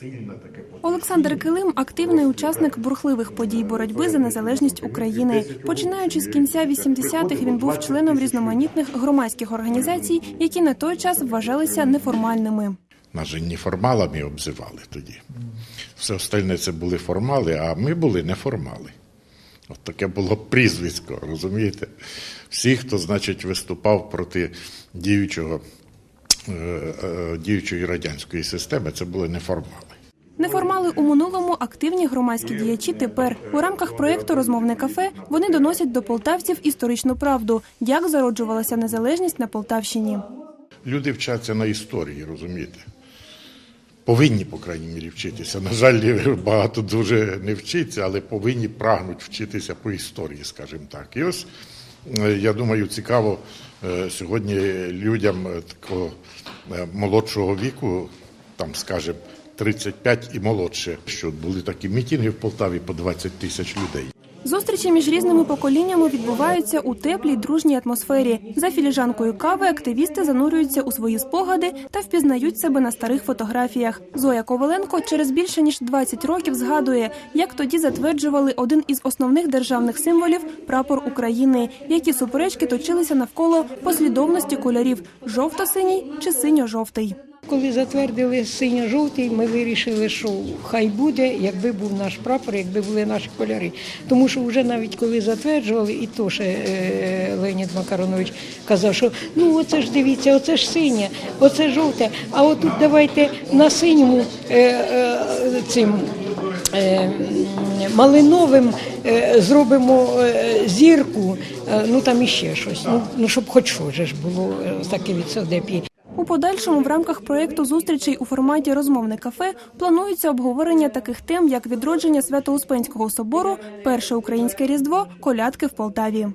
сильне таке Олександр Килим активний учасник бурхливих подій боротьби за незалежність України. Починаючи з кінця 80-х, він був членом різноманітних громадських організацій, які на той час вважалися неформальними. Нас же неформалами обзивали тоді. Все остальне це були формали, а ми були неформали. От таке було прізвисько, розумієте? Всі, хто, значить, виступав проти діючого, діючої радянської системи, це були неформали. Неформали у минулому активні громадські діячі. Тепер у рамках проєкту Розмовне кафе вони доносять до полтавців історичну правду, як зароджувалася незалежність на Полтавщині. Люди вчаться на історії, розумієте? Повинні, по крайній мірі, вчитися. На жаль, багато дуже не вчиться, але повинні прагнуть вчитися по історії, скажімо так. І ось е, я думаю, цікаво е, сьогодні людям е, такого е, молодшого віку, там, скажімо, 35 і молодше, що були такі мітинги в Полтаві по 20 тисяч людей. Зустрічі між різними поколіннями відбуваються у теплій дружній атмосфері. За філіжанкою кави активісти занурюються у свої спогади та впізнають себе на старих фотографіях. Зоя Коваленко через більше ніж 20 років згадує, як тоді затверджували один із основних державних символів прапор України, які суперечки точилися навколо послідовності кольорів жовто-синій чи синьо-жовтий. Коли затвердили синьо-жовтий, ми вирішили, що хай буде, якби був наш прапор, якби були наші кольори. Тому що вже навіть коли затверджували, і то ще е, Леонід Макаронович казав, що ну оце ж дивіться, оце ж синє, оце жовте, а отут давайте на синьому е, е, цим. Малиновим зробимо зірку, ну там іще щось. Ну, ну щоб хоч що ж було таке від содепі. Подальшому в рамках проєкту зустрічей у форматі розмовне кафе планується обговорення таких тем, як відродження Свято-Успенського собору, перше українське різдво, колядки в Полтаві.